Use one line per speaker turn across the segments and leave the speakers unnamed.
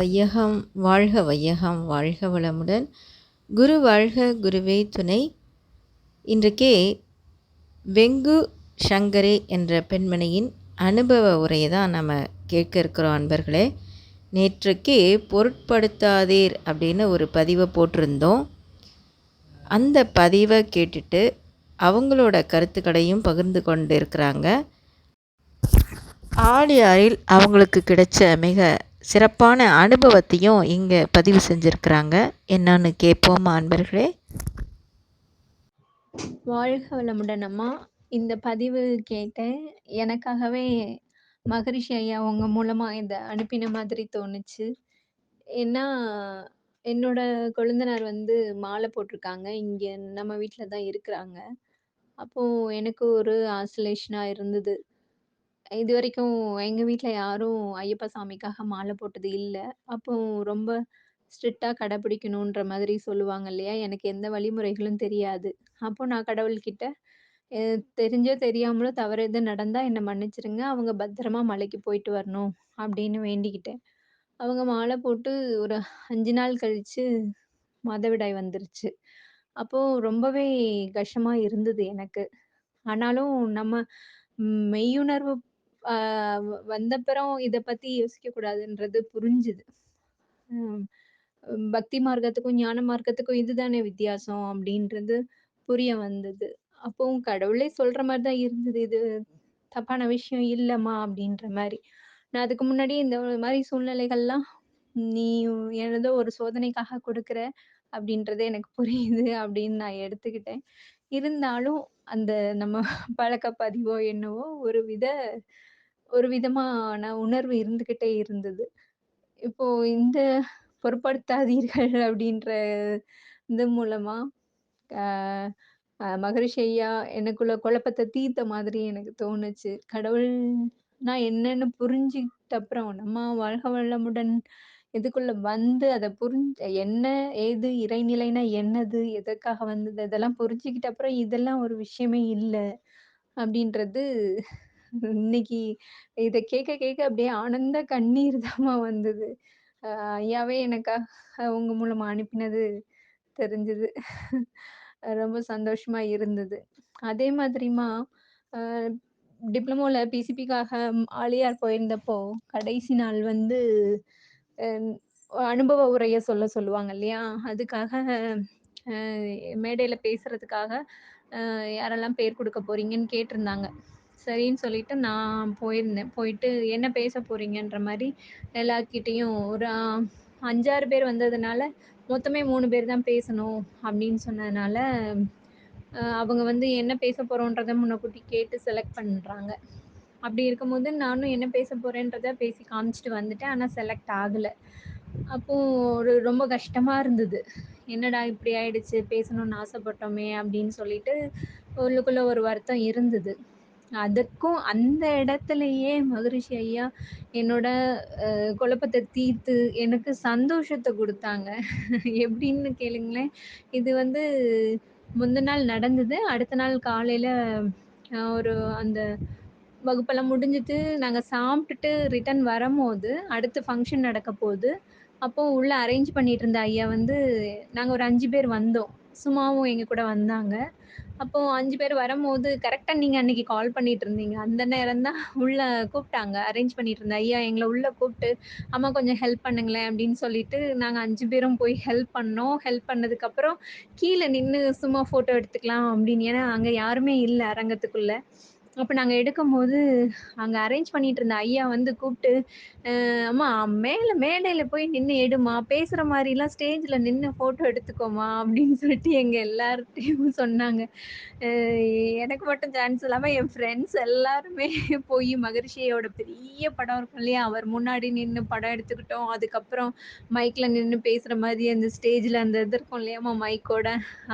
வையகம் வாழ்க வையகம் வாழ்க வளமுடன். குரு வாழ்க குருவே துணை. இன்றைக்கே வெங்கு சங்கரே என்ற பெண்மணியின் அனுபவ உரையை தான் நம்ம கேட்க இருக்கிறோம் அன்பர்களே. நேற்றுக்கே பொருட்படுத்தாதீர் அப்படின்னு ஒரு பதிவை போட்டிருந்தோம். அந்த பதிவை கேட்டுட்டு அவங்களோட கருத்துக்களையும் பகிர்ந்து கொண்டு இருக்கிறாங்க. ஆழியாரில் அவங்களுக்கு கிடைச்ச மிக சிறப்பான அனுபவத்தையும் இங்கே பதிவு செஞ்சுருக்கிறாங்க. என்னன்னு கேட்போம் அன்பர்களே?
வாழ்க வளமுடன் அம்மா. இந்த பதிவு கேட்டேன். எனக்காகவே மகரிஷி ஐயா உங்க மூலமா இதை அனுப்பின மாதிரி தோணுச்சு. ஏன்னா என்னோட கொழுந்தனார் வந்து மாலை போட்டிருக்காங்க. இங்க நம்ம வீட்டில் தான் இருக்கிறாங்க. அப்போ எனக்கு ஒரு ஆசோலேஷனாக இருந்தது. இதுவரைக்கும் எங்க வீட்ல யாரும் ஐயப்ப சாமிக்காக மாலை போட்டது இல்ல. அப்போ ரொம்ப ஸ்ட்ரிக்ட்டா கடைபிடிக்கணுன்ற மாதிரி சொல்லுவாங்க இல்லையா? எனக்கு எந்த வழிமுறைகளும் தெரியாது. அப்போ நான் கடவுள்கிட்ட அ தெரிஞ்சோ தெரியாமலோ தவறு எதுவும் நடந்தா என்ன மன்னிச்சுருங்க. அவங்க பத்திரமா மலைக்கு போயிட்டு வரணும் அப்படின்னு வேண்டிக்கிட்டேன். அவங்க மாலை போட்டு ஒரு 5 நாள் கழிச்சு மாதவிடாய் வந்துருச்சு. அப்போ ரொம்பவே கஷ்டமா இருந்தது எனக்கு. ஆனாலும் நம்ம மெய்யுணர்வு ஆ வந்தப்புறம் இத பத்தி யோசிக்கக் கூடாதுன்றது புரிஞ்சுது. ம். பக்தி மார்க்கத்துக்கும், ஞான மார்க்கத்துக்கும் இதுதானே வித்தியாசம் அப்படின்றது புரிய வந்தது. அப்பவும் கடவுளே சொல்ற மாரி தான் இருந்தது. இது தப்பான விஷயம் இல்லம்மா அப்படின்ற மாரி. நான் அதுக்கு முன்னாடி இந்த மாரி சூழ்நிலைகள்லாம் நீ ஏதோ ஒரு சோதனைக்காக கொடுக்குற அப்படின்றது எனக்கு புரியுது அப்படின்னு நான் எடுத்துக்கிட்டேன். இருந்தாலும் அந்த நம்ம பழக்கப்பதிவோ என்னவோ ஒரு வித ஒரு விதமான உணர்வு இருந்துகிட்டே இருந்தது. இப்போ இந்த பொருட்படுத்தாதீர்கள் அப்படின்ற இது மூலமா அ அ மகரிஷி ஐயா எனக்குள்ள குழப்பத்த தீர்த்த மாதிரி எனக்கு தோணுச்சு. கடவுள்னா என்னன்னு புரிஞ்சுகிட்ட அப்புறம் நம்ம வாழ்க வளமுடன் இதுக்குள்ள வந்து அத புரிஞ்சு என்ன, ஏது, இறைநிலைனா என்னது, எதற்காக வந்தது இதெல்லாம் புரிஞ்சுக்கிட்ட அப்புறம் இதெல்லாம் ஒரு விஷயமே இல்ல. அப்படின்றது இன்னைக்கு இத கேட்க கேட்க அப்படியே ஆனந்த கண்ணீர் தாம்மா வந்தது. அ ஐயாவே எனக்காக உங்க மூலமா அனுப்பினது தெரிஞ்சது. ரொம்ப சந்தோஷமா இருந்தது. அதே மாதிரிம்மா அ டிப்ளமோல பிசிபிக்காக ஆலியார் போயிருந்தப்போ, கடைசி நாள் வந்து அ அனுபவ உரைய சொல்ல சொல்லுவாங்க இல்லையா? அதுக்காக அ மேடையில பேசுறதுக்காக அ யாரெல்லாம் பேர் குடுக்க போறீங்கன்னு கேட்டிருந்தாங்க. சரின்னு சொல்லிட்டு நான் போயிருந்தேன். போயிட்டு என்ன பேச போறீங்கன்ற மாதிரி எல்லார்கிட்டேயும் ஒரு அஞ்சாறு பேர் வந்ததுனால, மொத்தமே மூணு பேர் தான் பேசணும் அப்படின்னு சொன்னதுனால, அவங்க வந்து என்ன பேச போறோன்றத முன்னக்கூட்டி கேட்டு செலக்ட் பண்ணுறாங்க அப்படி இருக்கும்போது நானும் என்ன பேச போகிறேன்றத பேசி காமிச்சிட்டு வந்துட்டேன். ஆனால் செலக்ட் ஆகலை அப்போது ஒரு ரொம்ப கஷ்டமாக இருந்தது. என்னடா இப்படி ஆயிடுச்சு, பேசணும்னு ஆசைப்பட்டோமே அப்படின்னு சொல்லிட்டு உள்ளுக்குள்ளே ஒரு வருத்தம் இருந்தது. அதற்கும் அந்த இடத்துலயே மகரிஷி ஐயா என்னோட குழப்பத்தை தீர்த்து எனக்கு சந்தோஷத்தை கொடுத்தாங்க எப்படின்னு கேளுங்களேன். இது வந்து முந்தின நாள் நடந்தது. அடுத்த நாள் காலையில ஒரு அந்த வகுப்பெல்லாம் முடிஞ்சுட்டு நாங்கள் சாப்பிட்டுட்டு ரிட்டர்ன் வரும்போது அடுத்து ஃபங்க்ஷன் நடக்க போகுது அப்போது உள்ளே அரேஞ்ச் பண்ணிட்டு இருந்த ஐயா வந்து நாங்கள் ஒரு அஞ்சு பேர் வந்தோம். சுமாவும் எங்க கூட வந்தாங்க. அப்போ அஞ்சு பேர் வரும்போது கரெக்டாக நீங்க அன்னைக்கு கால் பண்ணிட்டு இருந்தீங்க. அந்த நேரம் தான் உள்ள கூப்பிட்டாங்க. அரேஞ்ச் பண்ணிட்டு இருந்தேன் ஐயா எங்களை உள்ள கூப்பிட்டு, "அம்மா கொஞ்சம் ஹெல்ப் பண்ணுங்களேன்" அப்படின்னு சொல்லிட்டு நாங்கள் அஞ்சு பேரும் போய் ஹெல்ப் பண்ணோம். ஹெல்ப் பண்ணதுக்கப்புறம் கீழே நின்று சும்மா ஃபோட்டோ எடுத்துக்கலாம் அப்படின்னு. ஏன்னா அங்கே யாருமே இல்லை அரங்கத்துக்குள்ள. அப்போ நாங்கள் எடுக்கும்போது, அங்கே அரேஞ்ச் பண்ணிட்டு இருந்த ஐயா வந்து கூப்பிட்டு, அம்மா மேலே மேடையில் போய் நின்று எடுமா பேசுகிற மாதிரிலாம் ஸ்டேஜில் நின்று ஃபோட்டோ எடுத்துக்கோமா" அப்படின்னு சொல்லிட்டு எங்கள் எல்லார்ட்டையும் சொன்னாங்க. எனக்கு மட்டும் சான்ஸ் இல்லாமல் என் ஃப்ரெண்ட்ஸ் எல்லாருமே போய் மகரிஷியோட பெரிய படம் இருக்கும் இல்லையா? அவர் முன்னாடி நின்று படம் எடுத்துக்கிட்டோம். அதுக்கப்புறம் மைக்கில் நின்று பேசுகிற மாதிரி அந்த ஸ்டேஜில் அந்த இது இருக்கும் இல்லையாம்மா மைக்கோட,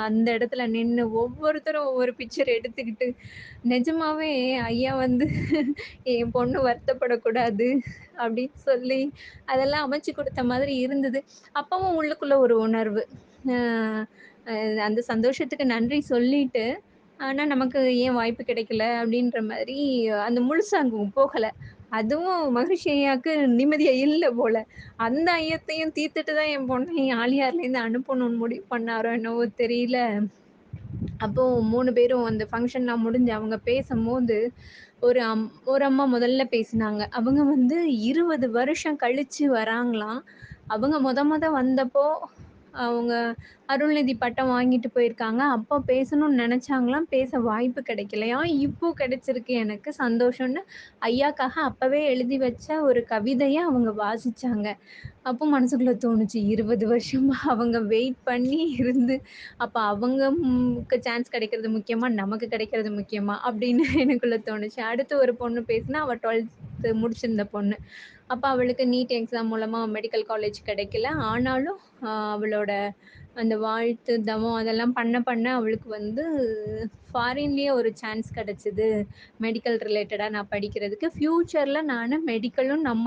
அந்த இடத்துல நின்று ஒவ்வொருத்தரும் ஒவ்வொரு பிக்சர் எடுத்துக்கிட்டு, நிஜமாவே ஐயா வந்து என் பொண்ணு வருத்தப்படக்கூடாது அப்படின்னு சொல்லி, அதெல்லாம் அமைச்சு கொடுத்த மாதிரி இருந்தது. அப்பவும் உள்ளுக்குள்ள ஒரு உணர்வு. அந்த சந்தோஷத்துக்கு நன்றி சொல்லிட்டு, ஆனால் நமக்கு ஏன் வாய்ப்பு கிடைக்கல அப்படின்ற மாதிரி அந்த முழுசா அங்கே போகலை அதுவும் மகிழ்ச்சி ஐயாவுக்கு நிம்மதியாக இல்லை போல. அந்த ஐயத்தையும் தீர்த்துட்டு தான் என் பொண்ணை ஆலியார்லேருந்து அனுப்பணும்னு முடிவு பண்ணாரோ என்னவோ தெரியல. அப்போ மூணு பேரும் அந்த ஃபங்க்ஷன்லாம் முடிஞ்சு அவங்க பேசும்போது ஒரு அம் ஒரு அம்மா முதல்ல பேசுனாங்க. அவங்க வந்து 20 வருஷம் கழிச்சு வராங்களாம். அவங்க மொதல் மொதல் வந்தப்போ, அவங்க அருள்நிதி பட்டம் வாங்கிட்டு போயிருக்காங்க. அப்போ பேசணும்னு நினச்சாங்களாம் பேச வாய்ப்பு கிடைக்கலையா இப்போ கிடைச்சிருக்கு எனக்கு சந்தோஷம்னு, ஐயாக்காக அப்போவே எழுதி வச்ச ஒரு கவிதையை அவங்க வாசிச்சாங்க. அப்போ மனசுக்குள்ளே தோணுச்சு, இருபது வருஷமாக அவங்க வெயிட் பண்ணி இருந்து, அப்போ அவங்கக்கு சான்ஸ் கிடைக்கிறது முக்கியமாக நமக்கு கிடைக்கிறது முக்கியமாக அப்படின்னு எனக்குள்ளே தோணுச்சு. அடுத்து ஒரு பொண்ணு பேசினா அவள் டுவெல்த் 12த் முடிச்சிருந்த பொண்ணு. அப்போ அவளுக்கு நீட் எக்ஸாம் மூலமாக மெடிக்கல் காலேஜ் கிடைக்கல. ஆனாலும் அவளோட அந்த வாழ்த்து, தவம் அதெல்லாம் பண்ண பண்ண அவளுக்கு வந்து ஃபாரின்லேயே ஒரு சான்ஸ் கிடச்சிது மெடிக்கல் ரிலேட்டடாக நான் படிக்கிறதுக்கு. ஃப்யூச்சரில் நானு மெடிக்கலும் நம்ம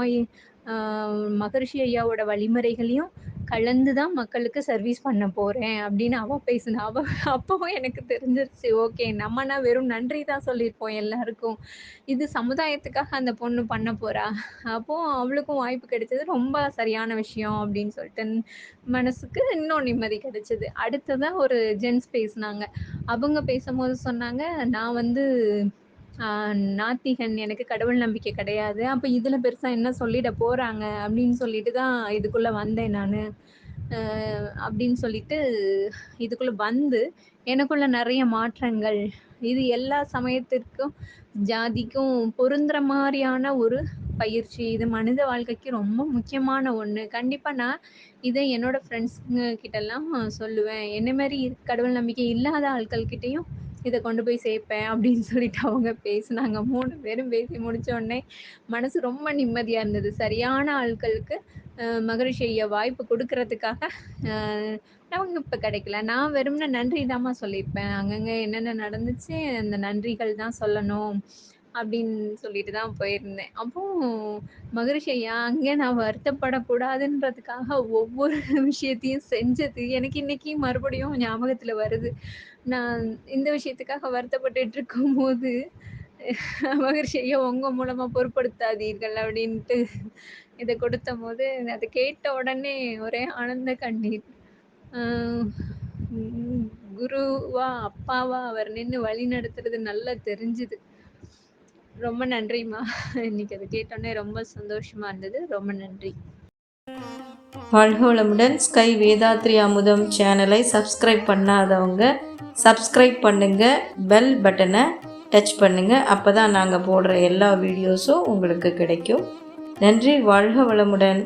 மகர்ஷி மகரிஷி ஐயாவோட வழிமுறைகளையும் கலந்து தான் மக்களுக்கு சர்வீஸ் பண்ண போகிறேன் அப்படின்னு அவள் பேசினா அவள் அப்போவும் எனக்கு தெரிஞ்சிருச்சு. ஓகே நம்மனா வெறும் நன்றி தான் சொல்லியிருப்போம் எல்லாருக்கும். இது சமுதாயத்துக்காக அந்த பொண்ணு பண்ண போகிறா அப்போ அவளுக்கும் வாய்ப்பு கிடைச்சது. ரொம்ப சரியான விஷயம் அப்படின்னு சொல்லிட்டு மனசுக்கு இன்னும் நிம்மதி கிடைச்சது. அடுத்ததான் ஒரு ஜென்ட்ஸ் பேசுனாங்க. அவங்க பேசும்போது சொன்னாங்க, நான் வந்து நாத்திகன். எனக்கு கடவுள் நம்பிக்கை கிடையாது. அப்ப இதுல பெருசா என்ன சொல்லிட போறாங்க? அப்படின்னு சொல்லிட்டு தான் இதுக்குள்ள வந்தேன் நானு. அப்படின்னு சொல்லிட்டு இதுக்குள்ள வந்து, எனக்குள்ள நிறைய மாற்றங்கள், இது எல்லா சமயத்திற்கும், ஜாதிக்கும் பொருந்துற மாதிரியான ஒரு பயிற்சி. இது மனித வாழ்க்கைக்கு ரொம்ப முக்கியமான ஒன்று கண்டிப்பாக நான் இதை என்னோட ஃப்ரெண்ட்ஸுங்க கிட்டலாம் சொல்லுவேன். என்ன மாரி கடவுள் நம்பிக்கை இல்லாத ஆட்கள்கிட்டையும் இதை கொண்டு போய் சேர்ப்பேன் அப்படின்னு சொல்லிட்டு அவங்க பேசினாங்க மூணு பேரும் பேசி முடிச்ச உடனே மனசு ரொம்ப நிம்மதியா இருந்தது. சரியான ஆட்களுக்கு அ மகரிஷி ஐயா வாய்ப்பு கொடுக்கறதுக்காக நமக்கு இப்போ கிடைக்கல. நான் வெறும்னா நன்றி தாம்மா சொல்லியிருப்பேன். அங்கங்கே என்னென்ன நடந்துச்சு, அந்த நன்றிகள் தான் சொல்லணும். அப்படின்னு சொல்லிட்டு தான் போயிருந்தேன். அப்போ மகரிஷி ஐயா அங்கே நான் வருத்தப்படக்கூடாதுன்றதுக்காக ஒவ்வொரு விஷயத்தையும் செஞ்சது, எனக்கு இன்னைக்கு மறுபடியும் ஞாபகத்தில் வருது. நான் இந்த விஷயத்துக்காக வருத்தப்பட்டுட்டு இருக்கும்போது, மகரிஷி ஐயா உங்கள் மூலமாக பொருட்படுத்தாதீர்கள் அப்படின்ட்டு இத கொடுத்தம்போது, அதை கேட்ட உடனே ஒரே ஆனந்த கண்ணீர். குருவா, அப்பாவா அவர் நின்று வழி நடத்துறது நல்லா தெரிஞ்சுது. ரொம்ப நன்றிம்மா. இன்னைக்கு அது கேட்டோன்னே ரொம்ப சந்தோஷமா இருந்தது. ரொம்ப நன்றி.
வாழ்கோளமுடன் ஸ்கை வேதாத்ரி அமுதம் சேனலை சப்ஸ்கிரைப் பண்ணாதவங்க சப்ஸ்கிரைப் பண்ணுங்க பெல் பட்டனை டச் பண்ணுங்க அப்போ தான் நாங்கள் போடுற எல்லா வீடியோஸும் உங்களுக்கு கிடைக்கும் நன்றி வாழ்க வளமுடன்